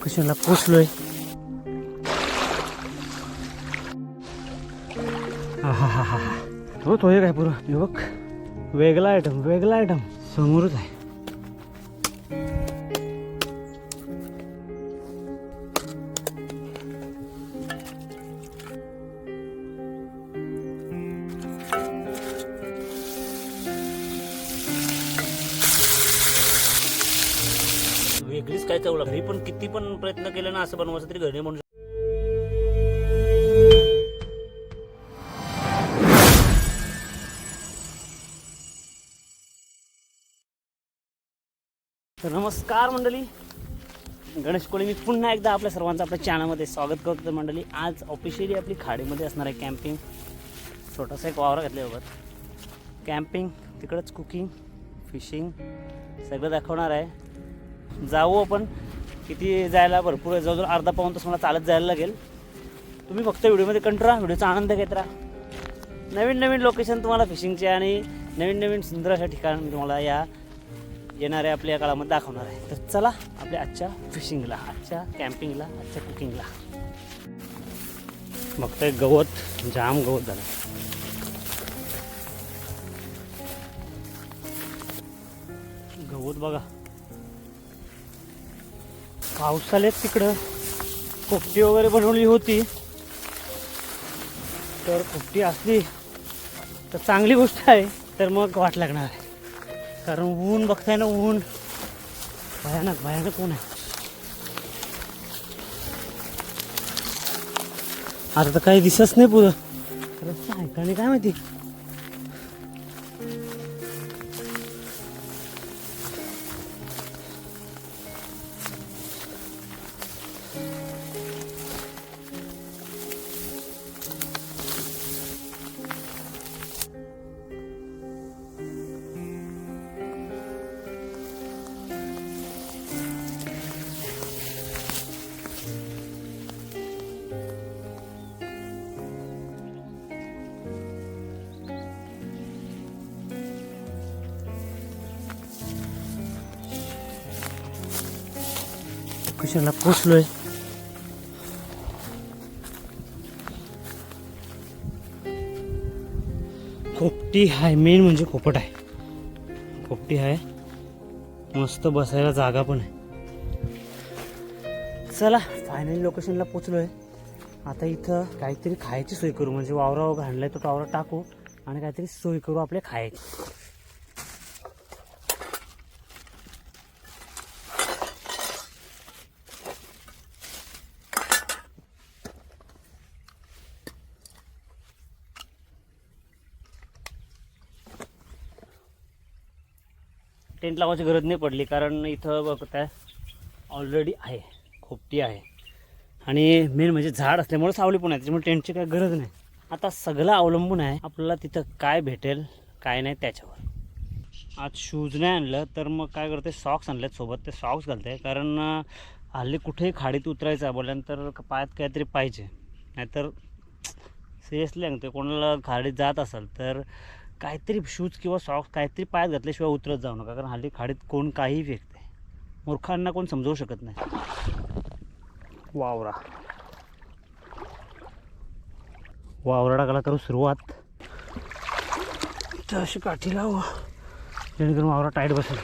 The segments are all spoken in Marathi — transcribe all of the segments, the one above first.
लोकेशनला पोचलोय? हा हा हा हा हा तो तो एक आहे पुरं? हे वेगळा आयटम वेगळा आयटम. समोरच आहे. असं बनवायचं तरी घरी म्हणून तर नमस्कार मंडळी. गणेश कोळी मी पुन्हा एकदा आपल्या सर्वांचं आपल्या चॅनलमध्ये स्वागत करतो मंडळी. आज ऑफिशियली आपली खाडीमध्ये असणार आहे कॅम्पिंग छोटासा एक वावरा घातल्याबाबत कॅम्पिंग तिकडंच कुकिंग फिशिंग सगळं दाखवणार आहे. जाऊ आपण. किती जायला भरपूर आहे. जवळजवळ अर्धा पाऊन तास मला चालत जायला लागेल. तुम्ही फक्त व्हिडिओमध्ये कंट्रोल व्हिडिओचा आनंद घेत राहा. नवीन नवीन लोकेशन तुम्हाला फिशिंगचे आणि नवीन नवीन सुंदर अशा ठिकाण मी तुम्हाला या येणाऱ्या आपल्या काळामध्ये दाखवणार आहे. तर चला आपल्या आजच्या फिशिंगला आजच्या कॅम्पिंगला आजच्या कुकिंगला फक्त गवत जाम गवत झालं. गवत बघा. पावसाळ्यात तिकडं पोपटी वगैरे बनवली होती. तर पोपटी असली तर चांगली गोष्ट आहे तर मग वाट लागणार आहे. कारण ऊन बघताय ना ऊन भयानक भयानक ऊन आहे. आता तर काही दिसत नाही पुरं. रस्ता आहे का काय माहिती. पोचलो पोचलोय. खोपटी आहे मेन म्हणजे खोपट आहे. खोपटी आहे मस्त बसायला जागा पण आहे. चला फायनली लोकेशनला पोचलोय. आता इथं काहीतरी खायची सोय करू. म्हणजे वावरा घाणलाय तो टावरा टाकू आणि काहीतरी सोय करू आपल्या खायची. टेंट लावायची गरज नाही पडली कारण इथं बघताय ऑलरेडी आहे खोपटी आहे. आणि मेन म्हणजे झाड असल्यामुळे सावली पण आहे त्याच्यामुळे टेंटची काही गरज नाही. आता सगळं अवलंबून आहे आपल्याला तिथं काय भेटेल काय नाही त्याच्यावर. आज शूज नाही आणलं तर मग काय करते सॉक्स आणलेत सोबत ते सॉक्स घालते कारण हल्ली कुठेही खाडीत उतरायचं बोलल्यानंतर पायात काहीतरी पाहिजे. नाहीतर सिरियसली सांगते कोणाला खाडीत जात असाल तर काहीतरी शूज किंवा सॉक्स काहीतरी पायात घातल्याशिवाय उतरत जाऊ नका कारण हल्ली खाडीत कोण काही फेकते. मूर्खांना कोण समजवू शकत नाही. वावरा. वावरा टाकायला करू सुरुवात अशी काठी लावा जेणेकरून वावरा टाईट बसेल.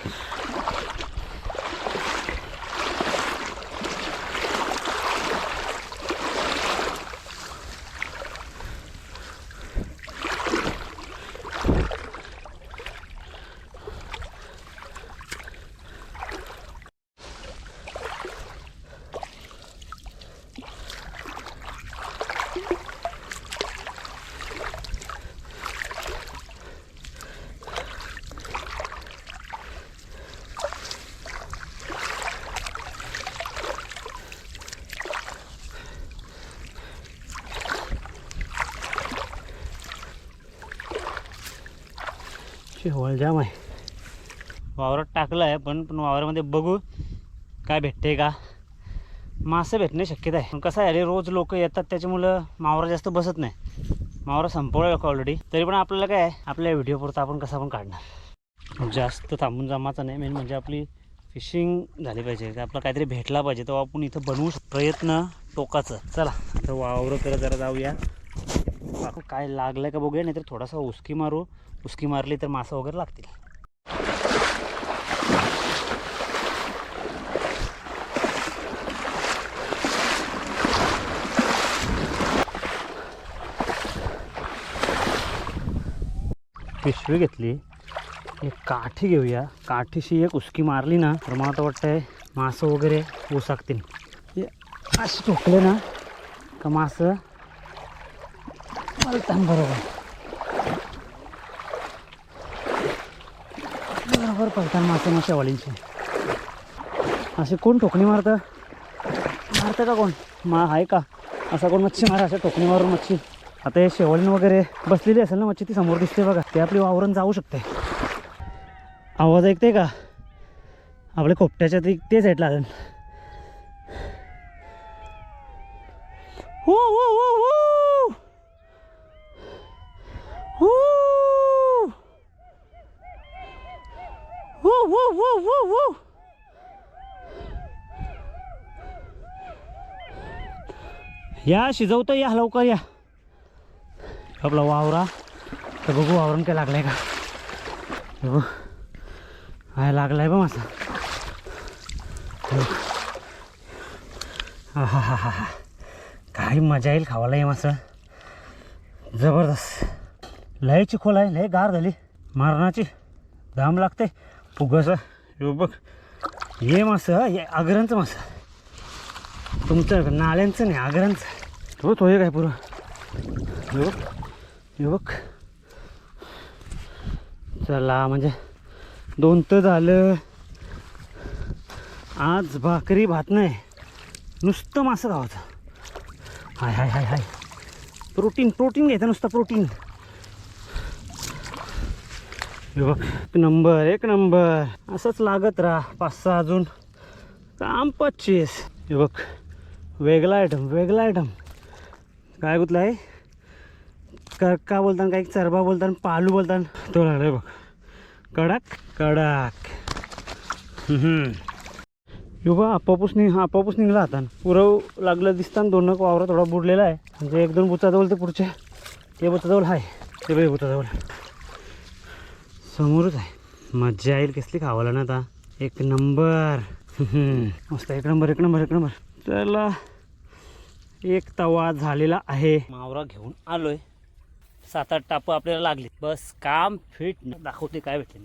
शेवळ जाम आहे. वावरात टाकलं आहे पण पण वावरामध्ये बघू काय भेटते का. मासे भेटणे शक्यता आहे. पण कसं आहे अरे रोज लोक येतात त्याच्यामुळं मावरा जास्त बसत नाही. मावरा संपवला लोक ऑलरेडी तरी पण आपल्याला काय आहे, आपल्या व्हिडिओपुरता आपण कसा पण काढणार. जास्त थांबून जमाचा नाही. मेन म्हणजे आपली फिशिंग झाली पाहिजे. आपला काहीतरी भेटला पाहिजे तेव्हा आपण इथं बनवू प्रयत्न टोकाचं. चला तर वावर करत जरा जाऊया. काय लागलं का बघूया नाहीतर थोडासा उसकी मारू. उसकी मारली तर मासा वगैरे लागतील. पिशवी घेतली. एक काठी घेऊया. काठीशी एक उसकी मारली ना तर मला तर वाटतंय मासं वगैरे उसकतील हे असे ठोकले ना का मासं बरोबर. पळताना मासे मग शेवाळींची असे कोण ठोकणी मारतं? मारतं का कोण? मा आहे का? असा कोण मच्छी मारा अशा टोकणी मारून मच्छी. आता हे शेवळीन वगैरे बसलेली असेल ना मच्छी ती समोर दिसते बघा. ते आपली वावरून जाऊ शकते. आवाज ऐकते का? आपल्या खोपट्याच्या ते ते साईडला आलं. हो हो हो. हो हो हो हो हो हो हो या शिजवतं या लवकर या. आपला वावरा. तर बघू वावरून काय लागलाय का. बघू. बघ लागलाय बा मासा. हा हा हा हा हा काही मजा येईल खावायला हे मासा. जबरदस्त. लय चिखोल आहे लय गार झाली. मारणाची. दाम लागते. फुगस हे बघ. हे मासं हे आगरांचं मासं. तुमचं नाल्यांचं नाही आगरांचं. तो तो हे काय पुरं. युवक युवक चला म्हणजे दोन तर झालं. आज भाकरी भात नाही. नुसतं मासं खावाचं हाय हाय हाय हाय. प्रोटीन प्रोटीन घ्यायचं नुसतं प्रोटीन. युवक बघ एक नंबर एक नंबर. असंच लागत राहा पाच सहा अजून. काम पच्चीस. हे बघ. वेगळा आयटम वेगळा आयटम काय गुतलं आहे? का बोलताना काही चरबा बोलताना पालू बोलताना. तो लागलाय बघ. कडक कडक. युवा बा आपापूस निघ आपापूस निघला आता. पुरव लागलं दिसताना दोन नक वावरा थोडा बुडलेला आहे. म्हणजे एक दोन बुचाजवळ ते पुढचे. ते बुचाजवळ आहे ते बघ बुचाजवळ. समोरच आहे. मज्जा येईल कसली खावाला ना आता. एक नंबर. मस्त एक नंबर एक नंबर एक नंबर. त्याला एक तवा झालेला आहे. मावरा घेऊन आलोय. सात आठ टापं आपल्याला लागली. बस काम फिट. दाखवते काय भेटले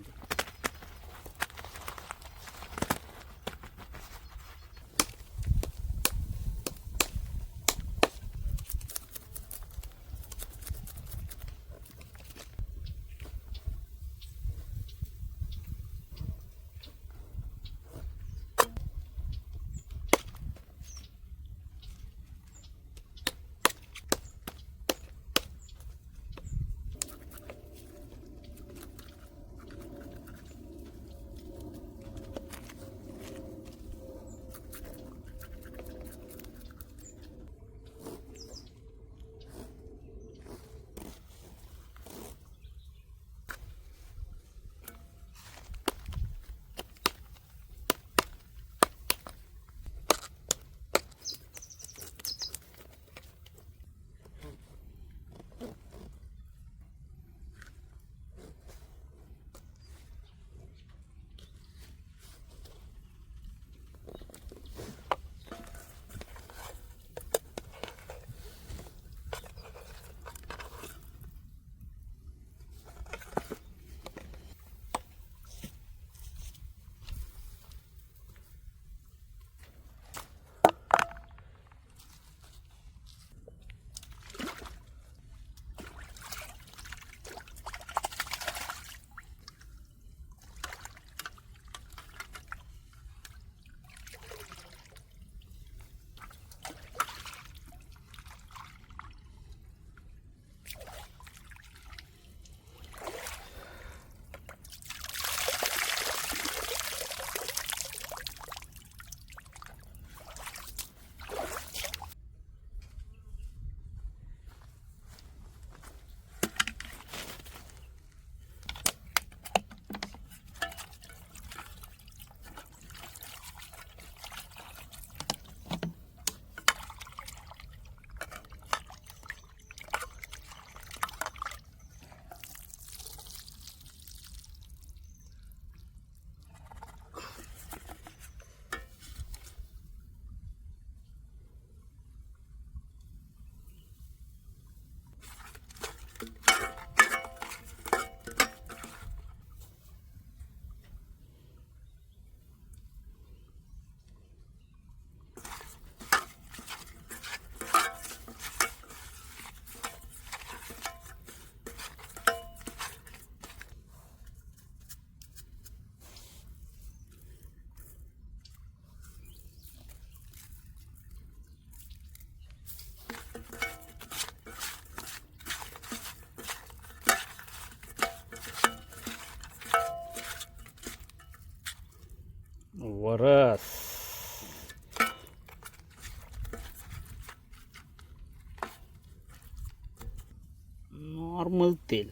ते तेल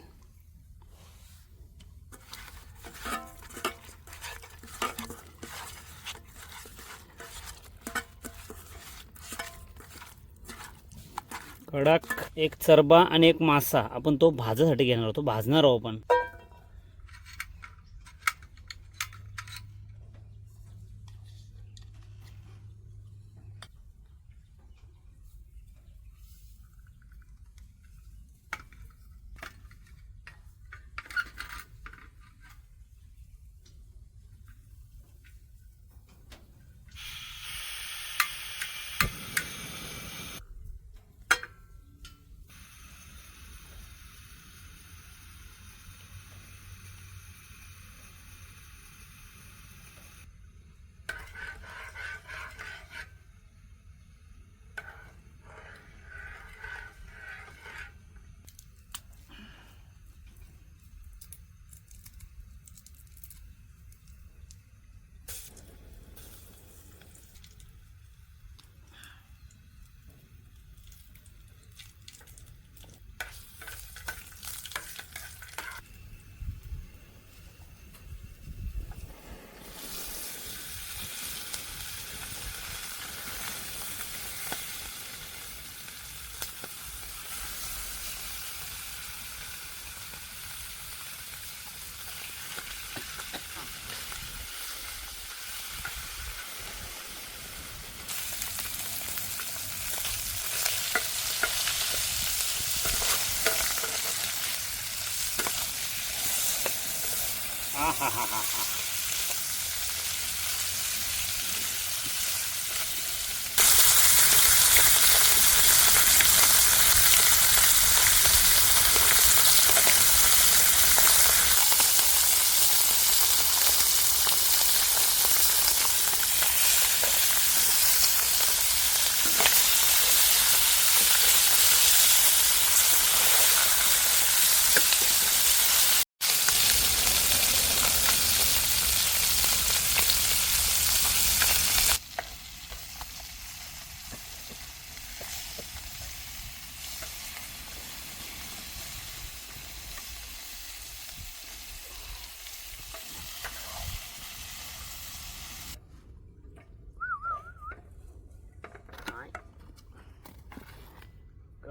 कडक एक चरबा आणि एक मासा. आपण तो भाजासाठी घेणार आहोत. तो भाजणार आहोत आपण. ハハハ。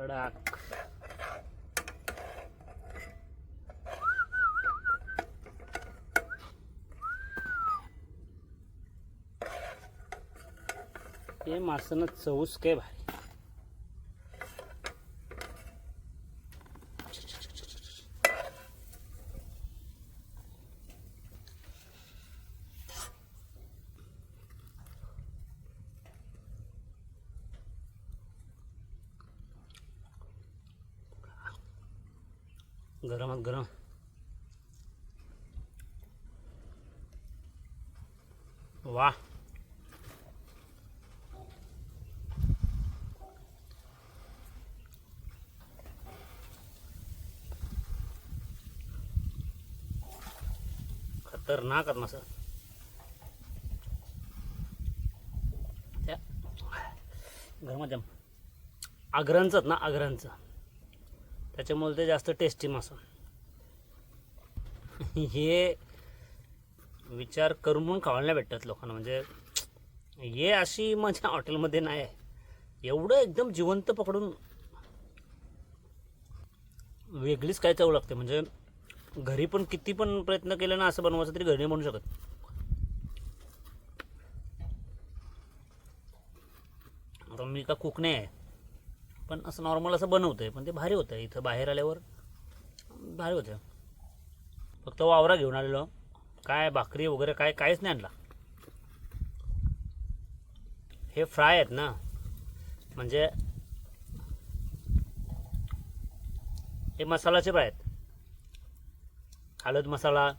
कडक. हे मासनं चवच काय भारी. गरमात गरम. वा खतरनाक सर. त्या गरमात जाम आग्रांचं ना आग्रांचं त्याच्यामुळे ते जास्त टेस्टी मासा. हे विचार करून म्हणून खावायला नाही भेटतात लोकांना. म्हणजे हे अशी माझ्या हॉटेलमध्ये नाही आहे. एवढं एकदम जिवंत पकडून वेगळीच काय चव लागते. म्हणजे घरी पण किती पण प्रयत्न केले ना असं बनवायचं तरी घरी नाही बनू शकत. आता मी का कुक नाही आहे. पण असं नॉर्मल असं बनवतं आहे पण ते भारी होतं इथं बाहेर आल्यावर. भारी होतं फक्त वावरा घेऊन आलेलो. काय भाकरी वगैरे काय काहीच नाही आणला. हे फ्राय आहेत ना. म्हणजे हे मसालाचे फ्राय आहेत. हळद मसाला.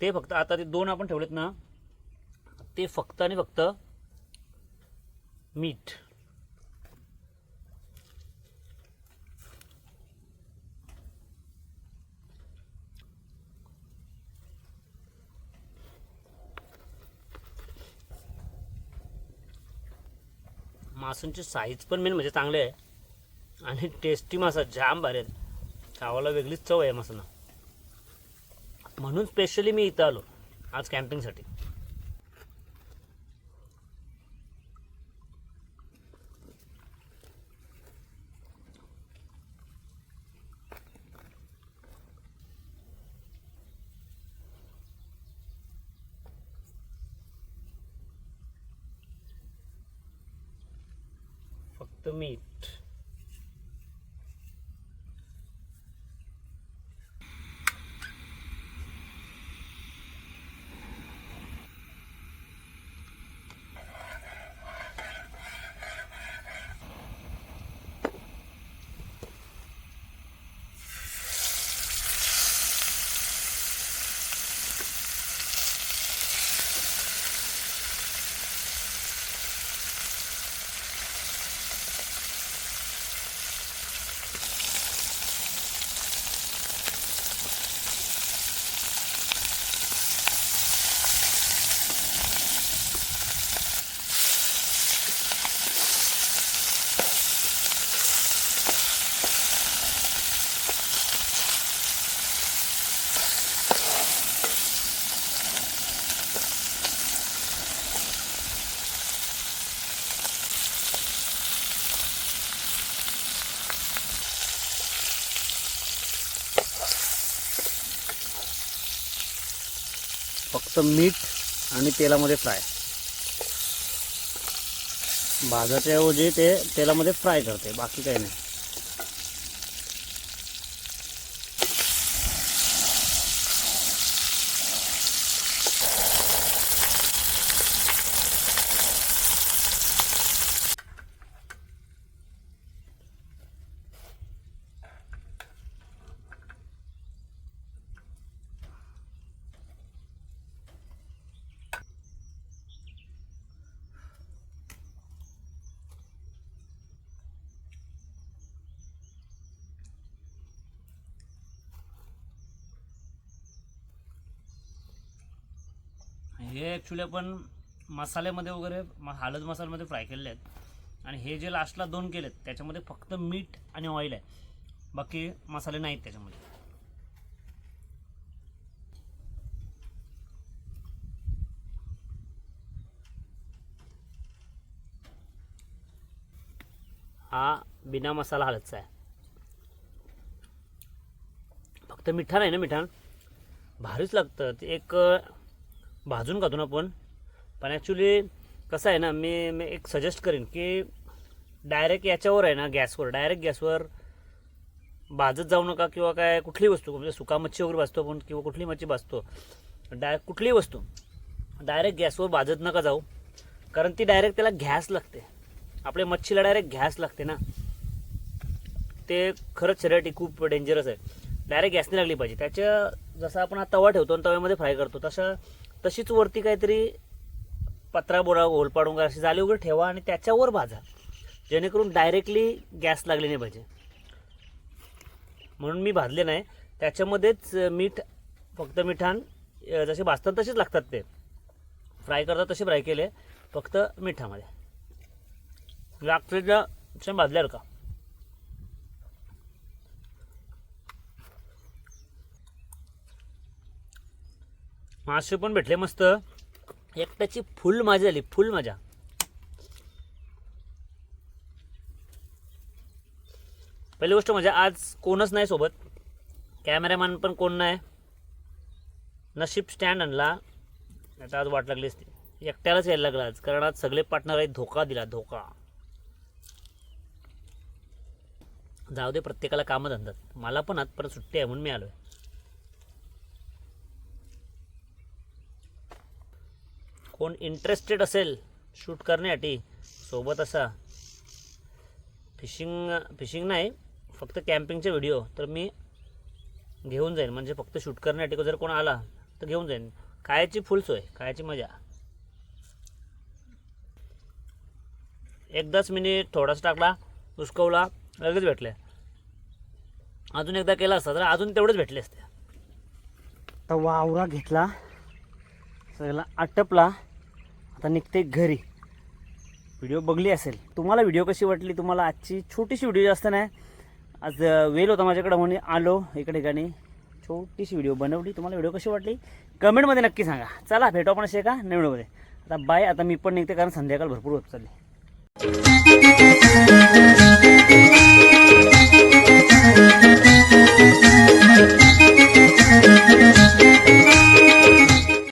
ते फक्त आता ते दोन आपण ठेवलेत ना. ते फक्त आणि फक्त मीठ. मासांची साईज पण मेन म्हणजे चांगले आहे. आणि टेस्टी मासा जाम भारी आहेत. चावाला वेगळीच चव आहे मासांना. म्हणून स्पेशली मी इथं आलो आज कॅम्पिंगसाठी फक्त मीठ आणि तेलामध्ये फ्राय. भाजाच्या ऐवजी ते तेलामध्ये फ्राय करते बाकी काही नाही. हे ॲक्च्युली आपण मसाल्यामध्ये वगैरे म- हळद मसाल्यामध्ये फ्राय केलेले आहेत. आणि हे जे लास्टला दोन केलेत त्याच्यामध्ये फक्त मीठ आणि ऑइल आहे. बाकी मसाले नाहीत त्याच्यामध्ये. हा बिना मसाला हळदचा आहे. फक्त मिठाण आहे ना मिठाण? भारीच लागतं. ते एक भाजून खातो ना आपण. पण ॲक्च्युली कसं आहे ना मी मी एक सजेस्ट करेन की डायरेक्ट याच्यावर आहे ना गॅसवर डायरेक्ट गॅसवर भाजत जाऊ नका किंवा काय कुठलीही वस्तू म्हणजे सुका मच्छी वगैरे भाजतो आपण किंवा कुठली मच्छी भाजतो. डायरेक्ट कुठलीही वस्तू डायरेक्ट गॅसवर भाजत नका जाऊ. कारण ती डायरेक्ट त्याला घ्यास लागते. आपल्या मच्छीला डायरेक्ट घॅस लागते ना. ते खरंच शरीरासाठी खूप डेंजरस आहे. डायरेक्ट गॅसने लागली पाहिजे. त्याच्या जसं आपण हा तवा ठेवतो आणि तव्यामध्ये फ्राय करतो तसं तशीच वरती काहीतरी पत्रा बोरा होल पाडून अशी जाळी वगैरे ठेवा आणि त्याच्यावर भाजा. जेणेकरून डायरेक्टली गॅस लागले नाही पाहिजे. म्हणून मी भाजले नाही. त्याच्यामध्येच मीठ फक्त मिठान जसे भाजतात तसेच लागतात ते. फ्राय करतात तसे फ्राय केले. फक्त मिठामध्ये. लागते भाजल्यावर का? मासे पण भेटले मस्त. एकट्याची फुल मजा झाली फुल मजा पहिली गोष्ट म्हणजे आज कोणच नाही सोबत. कॅमेरामॅन पण कोण नाही. नशीब स्टँड आणला. आता आज वाट लागली असती. एकट्यालाच यायला लागला आज कारण आज सगळे पार्टनर आहेत धोका दिला धोका. जाऊ दे प्रत्येकाला कामं धंदात. मला पण आज सुट्टी आहे म्हणून मी आलो आहे कोण इंटरेस्टेड असेल शूट करण्यासाठी सोबत असा फिशिंग फिशिंग नाही फक्त कॅम्पिंगचे व्हिडिओ तर मी घेऊन जाईन. म्हणजे फक्त शूट करण्यासाठी जर कोण आला तर घेऊन जाईन. खायची फुल सोय खायची मजा. एकदाच मी थोडासा टाकला उस्कवला लगेच भेटले. अजून एकदा केला असता तर अजून तेवढेच भेटले असते. तर वावरा घेतला सगळा आटपला. आता निघते घरी. व्हिडिओ बघली असेल. तुम्हाला व्हिडिओ कशी वाटली? तुम्हाला आजची छोटीशी व्हिडिओ जास्त नाही. आज वेल होता माझ्याकडं म्हणून आलो एका ठिकाणी छोटीशी व्हिडिओ बनवली. तुम्हाला व्हिडिओ कशी वाटली? कमेंटमध्ये नक्की सांगा. चला भेटो आपण असे का नवीनमध्ये आता बाय आता मी पण निघते कारण संध्याकाळ भरपूर होत चालली.